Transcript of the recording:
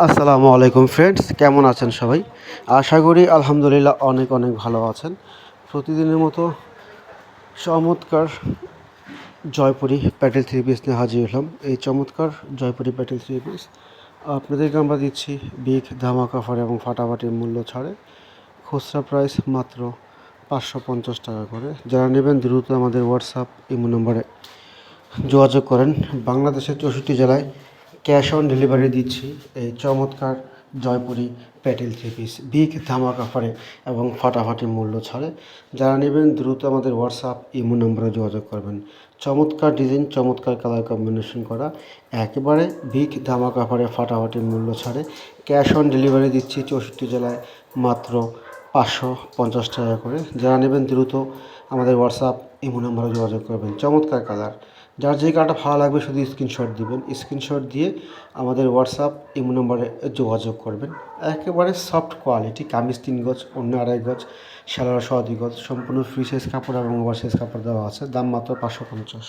আসসালামু আলাইকুম ফ্রেন্ডস, কেমন আছেন সবাই? আশা করি আলহামদুলিল্লাহ অনেক অনেক ভালো আছেন। প্রতিদিনের মতো চমৎকার জয়পুরি প্যাটেল থ্রি পিস নিয়ে হাজির হলাম। এই চমৎকার জয়পুরি প্যাটেল থ্রি পিস আপনাদেরকে আমরা দিচ্ছি বিগ ধামাকা অফার এবং ফাটাফাটির মূল্য ছাড়ে। খুচরা প্রাইস মাত্র পাঁচশো পঞ্চাশ টাকা করে। যারা নেবেন দ্রুত আমাদের হোয়াটসঅ্যাপ, ইমো নম্বরে যোগাযোগ করেন। বাংলাদেশের চৌষট্টি জেলায় ক্যাশ অন ডেলিভারি দিচ্ছি এই চমৎকার জয়পুরি প্যাটেল থ্রি পিস। বিগ ধামাক অফারে এবং ফাটাফাটি মূল্য ছাড়ে। যারা নেবেন, দ্রুত আমাদের হোয়াটসঅ্যাপ, ইমো নম্বরে যোগাযোগ করবেন। চমৎকার ডিজাইন, চমৎকার কালার কম্বিনেশন করা, একেবারে বিগ ধামাক অফারে ফাটাফাটি মূল্য ছাড়ে। ক্যাশ অন ডেলিভারি দিচ্ছি চৌষট্টি জেলায় মাত্র পাঁচশো পঞ্চাশ টাকা করে। যারা নেবেন দ্রুত আমাদের হোয়াটসঅ্যাপ ইমো নাম্বারে যোগাযোগ করবেন। চমৎকার কালার যার যে কালারটা ভালো লাগবে শুধু স্ক্রিনশট দিবেন। স্ক্রিনশট দিয়ে আমাদের হোয়াটসঅ্যাপ ইমো নাম্বারে যোগাযোগ করবেন। একেবারে সফট কোয়ালিটি কামিজ তিন গজ, অন্য আড়াই গজ সালোয়ার সহ দুই গজ, সম্পূর্ণ ফ্রি সাইজ কাপড় এবং ওভার সাইজ কাপড় দেওয়া আছে। দাম মাত্র পাঁচশো পঞ্চাশ।